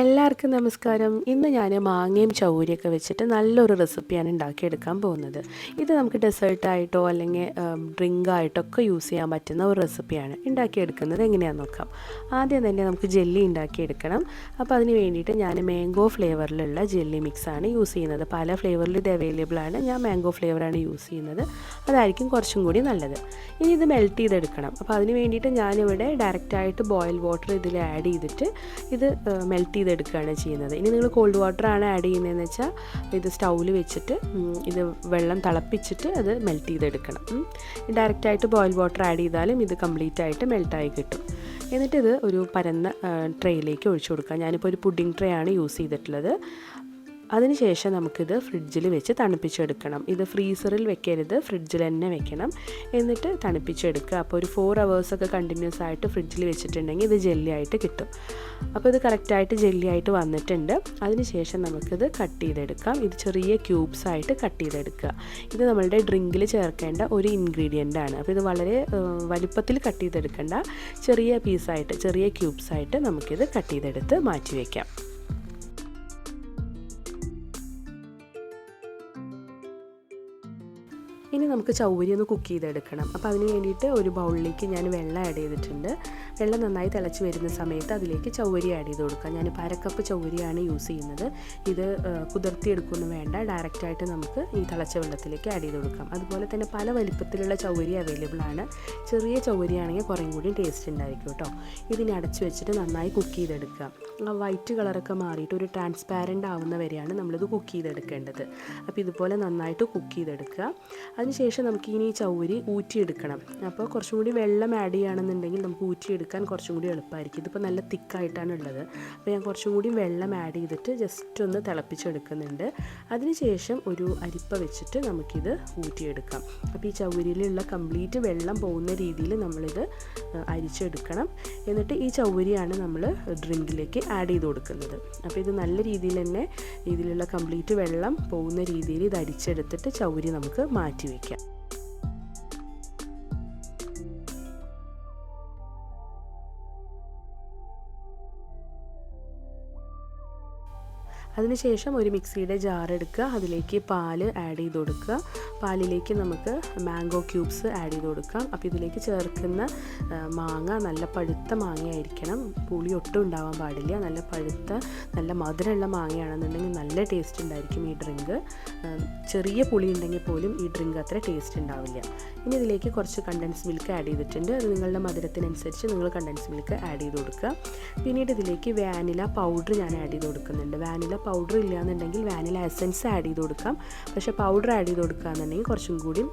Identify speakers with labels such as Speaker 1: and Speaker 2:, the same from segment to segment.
Speaker 1: എല്ലാവർക്കും നമസ്കാരം. ഇന്ന് ഞാൻ മാങ്ങയും ചൗരിയൊക്കെ വെച്ചിട്ട് നല്ലൊരു റെസിപ്പിയാണ് ഉണ്ടാക്കിയെടുക്കാൻ പോകുന്നത്. ഇത് നമുക്ക് ഡെസേർട്ടായിട്ടോ അല്ലെങ്കിൽ ഡ്രിങ്കായിട്ടോ ഒക്കെ യൂസ് ചെയ്യാൻ പറ്റുന്ന ഒരു റെസിപ്പിയാണ് ഉണ്ടാക്കിയെടുക്കുന്നത്. എങ്ങനെയാണെന്ന് നോക്കാം. ആദ്യം തന്നെ നമുക്ക് ജെല്ലി ഉണ്ടാക്കിയെടുക്കണം. അപ്പോൾ അതിന് വേണ്ടിയിട്ട് ഞാൻ മാംഗോ ഫ്ലേവറിലുള്ള ജെല്ലി മിക്സാണ് യൂസ് ചെയ്യുന്നത്. പല ഫ്ലേവറിൽ ഇത് അവൈലബിൾ ആണ്. ഞാൻ മാംഗോ ഫ്ലേവറാണ് യൂസ് ചെയ്യുന്നത്. അതായിരിക്കും കുറച്ചും കൂടി നല്ലത്. ഇനി ഇത് മെൽറ്റ് ചെയ്തെടുക്കണം. അപ്പോൾ അതിന് വേണ്ടിയിട്ട് ഞാനിവിടെ ഡയറക്റ്റായിട്ട് ബോയിൽ വാട്ടർ ഇതിൽ ആഡ് ചെയ്തിട്ട് ഇത് മെൽറ്റ് ചെയ്തെടുക്കുകയാണ് ചെയ്യുന്നത്. ഇനി നിങ്ങൾ കോൾഡ് വാട്ടർ ആണ് ആഡ് ചെയ്യുന്നതെന്ന് വെച്ചാൽ ഇത് സ്റ്റൗവിൽ വെച്ചിട്ട് ഇത് വെള്ളം തിളപ്പിച്ചിട്ട് അത് മെൽറ്റ് ചെയ്തെടുക്കണം. ഡയറക്റ്റ് ഡയറക്റ്റായിട്ട് ബോയിൽ വാട്ടർ ആഡ് ചെയ്താലും ഇത് കംപ്ലീറ്റ് ആയിട്ട് മെൽറ്റായി കിട്ടും. എന്നിട്ട് ഇത് ഒരു പരന്ന ട്രേയിലേക്ക് ഒഴിച്ചു കൊടുക്കാം ഞാനിപ്പോൾ ഒരു പുഡിംഗ് ട്രേ ആണ് യൂസ് ചെയ്തിട്ടുള്ളത്. അതിനുശേഷം നമുക്കിത് ഫ്രിഡ്ജിൽ വെച്ച് തണുപ്പിച്ചെടുക്കണം. ഇത് ഫ്രീസറിൽ വെക്കരുത് ഫ്രിഡ്ജിൽ തന്നെ വെക്കണം. എന്നിട്ട് തണുപ്പിച്ചെടുക്കുക. അപ്പോൾ ഒരു ഫോർ അവേഴ്സൊക്കെ കണ്ടിന്യൂസ് ആയിട്ട് ഫ്രിഡ്ജിൽ വെച്ചിട്ടുണ്ടെങ്കിൽ ഇത് ജെല്ലി ആയിട്ട് കിട്ടും. അപ്പോൾ ഇത് കറക്റ്റായിട്ട് ജെല്ലി ആയിട്ട് വന്നിട്ടുണ്ട്. അതിനുശേഷം നമുക്കിത് കട്ട് ചെയ്തെടുക്കാം. ഇത് ചെറിയ ക്യൂബ്സ് ആയിട്ട് കട്ട് ചെയ്തെടുക്കുക. ഇത് നമ്മളുടെ ഡ്രിങ്കിൽ ചേർക്കേണ്ട ഒരു ഇൻഗ്രീഡിയന്റ് ആണ്. അപ്പോൾ ഇത് വളരെ വലുപ്പത്തിൽ കട്ട് ചെയ്തെടുക്കേണ്ട. ചെറിയ പീസായിട്ട് ചെറിയ ക്യൂബ്സ് ആയിട്ട് നമുക്കിത് കട്ട് ചെയ്തെടുത്ത് മാറ്റി വയ്ക്കാം ഇനി നമുക്ക് ചൗവരി ഒന്ന് കുക്ക് ചെയ്തെടുക്കണം. അപ്പോൾ അതിന് വേണ്ടിയിട്ട് ഒരു ബൗളിലേക്ക് ഞാൻ വെള്ളം ആഡ് ചെയ്തിട്ടുണ്ട്. വെള്ളം നന്നായി തിളച്ച് വരുന്ന സമയത്ത് അതിലേക്ക് ചൗവരി ആഡ് ചെയ്ത് കൊടുക്കാം. ഞാൻ അരക്കപ്പ് ചൗവരിയാണ് യൂസ് ചെയ്യുന്നത്. ഇത് കുതിർത്തിയെടുക്കൊന്നും വേണ്ട. ഡയറക്റ്റായിട്ട് നമുക്ക് ഈ തിളച്ച വെള്ളത്തിലേക്ക് ആഡ് ചെയ്ത് കൊടുക്കാം. അതുപോലെ തന്നെ പല വലിപ്പത്തിലുള്ള ചൗവരി അവൈലബിൾ ആണ്. ചെറിയ ചൗവരിയാണെങ്കിൽ കുറേ കൂടി ടേസ്റ്റ് ഉണ്ടായിരിക്കും കേട്ടോ. ഇതിനെ അടച്ച് വെച്ചിട്ട് നന്നായി കുക്ക് ചെയ്തെടുക്കുക ആ വൈറ്റ് കളറൊക്കെ മാറിയിട്ട് ഒരു ട്രാൻസ്പാരന്റ് ആവുന്ന വരെയാണ് നമ്മളിത് കുക്ക് ചെയ്തെടുക്കേണ്ടത്. അപ്പോൾ ഇതുപോലെ നന്നായിട്ട് കുക്ക് ചെയ്തെടുക്കുക. അതിനുശേഷം നമുക്ക് ഇനി ഈ ചൗരി ഊറ്റിയെടുക്കണം. അപ്പോൾ കുറച്ചും കൂടി വെള്ളം ആഡ് ചെയ്യുകയാണെന്നുണ്ടെങ്കിൽ നമുക്ക് ഊറ്റിയെടുക്കാൻ കുറച്ചും കൂടി എളുപ്പമായിരിക്കും. ഇതിപ്പോൾ നല്ല തിക്കായിട്ടാണ് ഉള്ളത് അപ്പോൾ ഞാൻ കുറച്ചും കൂടി വെള്ളം ആഡ് ചെയ്തിട്ട് ജസ്റ്റ് ഒന്ന് തിളപ്പിച്ചെടുക്കുന്നുണ്ട്. അതിനുശേഷം ഒരു അരിപ്പ വെച്ചിട്ട് നമുക്കിത് ഊറ്റിയെടുക്കാം. അപ്പോൾ ഈ ചൗരിയിലുള്ള കംപ്ലീറ്റ് വെള്ളം പോകുന്ന രീതിയിൽ നമ്മളിത് അരിച്ചെടുക്കണം. എന്നിട്ട് ഈ ചൗരിയാണ് നമ്മൾ ഡ്രിങ്കിലേക്ക് ആഡ് ചെയ്ത് കൊടുക്കുന്നത്. അപ്പോൾ ഇത് നല്ല രീതിയിൽ തന്നെ ഇതിലുള്ള കംപ്ലീറ്റ് വെള്ളം പോകുന്ന രീതിയിൽ ഇത് അരിച്ചെടുത്തിട്ട് ചൗരി നമുക്ക് മാറ്റി വയ്ക്കാം അതിനുശേഷം ഒരു മിക്സിയുടെ ജാർ എടുക്കുക. അതിലേക്ക് പാൽ ആഡ് ചെയ്ത് കൊടുക്കുക. പാലിലേക്ക് നമുക്ക് മാംഗോ ക്യൂബ്സ് ആഡ് ചെയ്ത് കൊടുക്കാം. അപ്പോൾ ഇതിലേക്ക് ചേർക്കുന്ന മാങ്ങ നല്ല പഴുത്ത മാങ്ങയായിരിക്കണം. പുളി ഒട്ടും ഉണ്ടാവാൻ പാടില്ല. നല്ല പഴുത്ത നല്ല മധുരമുള്ള മാങ്ങയാണെന്നുണ്ടെങ്കിൽ നല്ല ടേസ്റ്റ് ഉണ്ടായിരിക്കും ഈ ഡ്രിങ്ക് ചെറിയ പുളി ഉണ്ടെങ്കിൽ പോലും ഈ ഡ്രിങ്ക് അത്ര ടേസ്റ്റ് ഉണ്ടാവില്ല. ഇനി ഇതിലേക്ക് കുറച്ച് കണ്ടൻസ് മിൽക്ക് ആഡ് ചെയ്തിട്ടുണ്ട്. അത് നിങ്ങളുടെ മധുരത്തിനനുസരിച്ച് നിങ്ങൾ കണ്ടൻസ് മിൽക്ക് ആഡ് ചെയ്ത് കൊടുക്കുക. പിന്നീട് ഇതിലേക്ക് വാനില പൗഡർ ഞാൻ ആഡ് ചെയ്ത് കൊടുക്കുന്നുണ്ട്. വാനില പൗഡർ ഇല്ലയെന്നുണ്ടെങ്കിൽ വാനില എസൻസ് ആഡ് ചെയ്ത് കൊടുക്കാം. പക്ഷേ പൗഡർ ആഡ് ചെയ്ത് കൊടുക്കുക എന്നുണ്ടെങ്കിൽ കുറച്ചും കൂടി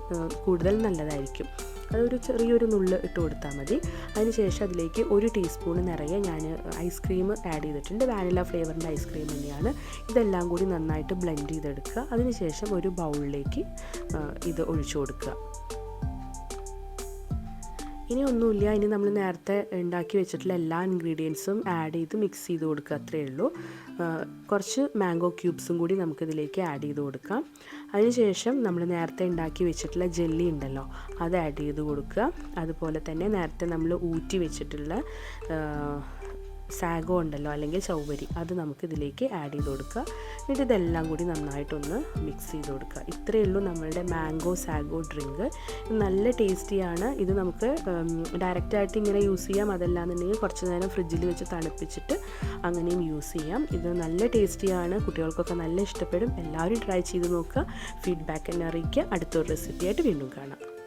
Speaker 1: കൂടുതൽ നല്ലതായിരിക്കും. അതൊരു ചെറിയൊരു നുള്ള് ഇട്ട് കൊടുത്താൽ മതി. അതിനുശേഷം അതിലേക്ക് ഒരു ടീസ്പൂൺ നിറയെ ഞാൻ ഐസ്ക്രീം ആഡ് ചെയ്തിട്ടുണ്ട്. വാനില ഫ്ലേവറിന്റെ ഐസ്ക്രീം തന്നെയാണ്. ഇതെല്ലാം കൂടി നന്നായിട്ട് ബ്ലെൻഡ് ചെയ്തെടുക്കുക. അതിനുശേഷം ഒരു ബൗളിലേക്ക് ഇത് ഒഴിച്ചു കൊടുക്കുക. ഇനി ഒന്നുമില്ല ഇനി നമ്മൾ നേരത്തെ ഉണ്ടാക്കി വെച്ചിട്ടുള്ള എല്ലാ ഇൻഗ്രീഡിയൻസും ആഡ് ചെയ്ത് മിക്സ് ചെയ്ത് കൊടുക്കുക അത്രയേ ഉള്ളൂ. കുറച്ച് മാംഗോ ക്യൂബ്സും കൂടി നമുക്കിതിലേക്ക് ആഡ് ചെയ്ത് കൊടുക്കാം. അതിനുശേഷം നമ്മൾ നേരത്തെ ഉണ്ടാക്കി വെച്ചിട്ടുള്ള ജെല്ലി ഉണ്ടല്ലോ അത് ആഡ് ചെയ്ത് കൊടുക്കുക. അതുപോലെ തന്നെ നേരത്തെ നമ്മൾ ഊറ്റി വെച്ചിട്ടുള്ള സാഗോ ഉണ്ടല്ലോ അല്ലെങ്കിൽ ചൗവരി അത് നമുക്ക് ഇതിലേക്ക് ആഡ് ചെയ്ത് കൊടുക്കുക. എന്നിട്ട് ഇതെല്ലാം കൂടി നന്നായിട്ടൊന്ന് മിക്സ് ചെയ്ത് കൊടുക്കുക. ഇത്രയേ ഉള്ളൂ നമ്മളുടെ മാംഗോ സാഗോ ഡ്രിങ്ക് നല്ല ടേസ്റ്റിയാണ് ഇത് നമുക്ക് ഡയറക്റ്റായിട്ട് ഇങ്ങനെ യൂസ് ചെയ്യാം. അതല്ലാന്നുണ്ടെങ്കിൽ കുറച്ച് നേരം ഫ്രിഡ്ജിൽ വെച്ച് തണുപ്പിച്ചിട്ട് അങ്ങനെയും യൂസ് ചെയ്യാം. ഇത് നല്ല ടേസ്റ്റിയാണ് കുട്ടികൾക്കൊക്കെ നല്ല ഇഷ്ടപ്പെടും. എല്ലാവരും ട്രൈ ചെയ്ത് നോക്കുക. ഫീഡ്ബാക്ക് എന്നെ അറിയിക്കുക. അടുത്തൊരു റെസിപ്പിയായിട്ട് വീണ്ടും കാണാം.